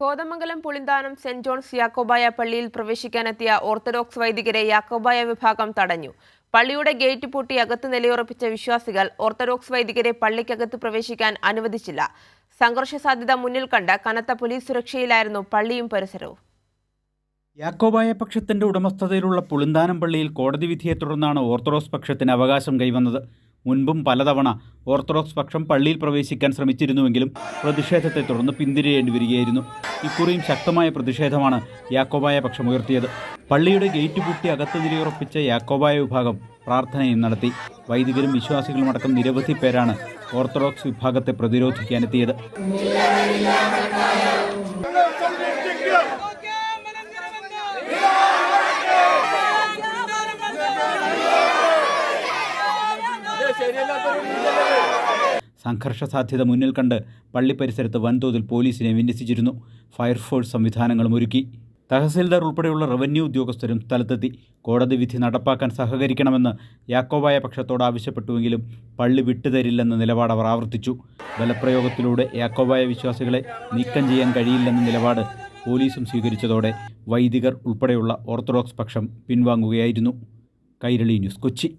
Kothamangalam Pulinthanam saint John's Yakobaya പള്ളിയിൽ പ്രവേശിക്കാനെത്തിയ orthodox വൈദികരെ യാക്കോബായ വിഭാഗം തടഞ്ഞു. പള്ളിയുടെ ഗേറ്റ് പൂട്ടി അകത്ത് നിലയുറപ്പിച്ച വിശ്വാസികൾ ഓർത്തഡോക്സ് വൈദികരെ പള്ളിക്കകത്ത് പ്രവേശിക്കാൻ അനുവദിച്ചില്ല. സംഘർഷ സാധ്യത മുന്നിൽ കണ്ട കനത്ത പോലീസ് സുരക്ഷയിലായിരുന്നു പള്ളിയും പരിസരവും. യാക്കോബായ പക്ഷത്തിന്റെ ഉടമസ്ഥതയിലുള്ള പുളിന്താനം പള്ളിയിൽ കോടതി വിധിയെ തുടർന്നാണ് ഓർത്തഡോക്സ് പക്ഷത്തിന് അവകാശം കൈവന്നത്. മുൻപും പലതവണ ഓർത്തഡോക്സ് പക്ഷം പള്ളിയിൽ പ്രവേശിക്കാൻ ശ്രമിച്ചിരുന്നുവെങ്കിലും പ്രതിഷേധത്തെ തുടർന്ന് പിന്തിരിയേണ്ടി വരികയായിരുന്നു. ഇക്കുറിയും ശക്തമായ പ്രതിഷേധമാണ് യാക്കോബായ പക്ഷം ഉയർത്തിയത്. പള്ളിയുടെ ഗേറ്റ് പൂട്ടി അകത്ത് നിലയുറപ്പിച്ച യാക്കോബായ വിഭാഗം പ്രാർത്ഥനയും നടത്തി. വൈദികരും വിശ്വാസികളുമടക്കം നിരവധി പേരാണ് ഓർത്തഡോക്സ് വിഭാഗത്തെ പ്രതിരോധിക്കാനെത്തിയത്. സംഘർഷ സാധ്യത മുന്നിൽ കണ്ട് പള്ളി പരിസരത്ത് വൻതോതിൽ പോലീസിനെ വിന്യസിച്ചിരുന്നു. ഫയർഫോഴ്സ് സംവിധാനങ്ങളും ഒരുക്കി. തഹസിൽദാർ ഉൾപ്പെടെയുള്ള റവന്യൂ ഉദ്യോഗസ്ഥരും സ്ഥലത്തെത്തി. കോടതി വിധി നടപ്പാക്കാൻ സഹകരിക്കണമെന്ന് യാക്കോബായ പക്ഷത്തോട് ആവശ്യപ്പെട്ടുവെങ്കിലും പള്ളി വിട്ടുതരില്ലെന്ന നിലപാട് അവർ ആവർത്തിച്ചു. ബലപ്രയോഗത്തിലൂടെ യാക്കോബായ വിശ്വാസികളെ നീക്കം ചെയ്യാൻ കഴിയില്ലെന്ന നിലപാട് പോലീസും സ്വീകരിച്ചതോടെ വൈദികർ ഉൾപ്പെടെയുള്ള ഓർത്തഡോക്സ് പക്ഷം പിൻവാങ്ങുകയായിരുന്നു. കൈരളി ന്യൂസ് കൊച്ചി.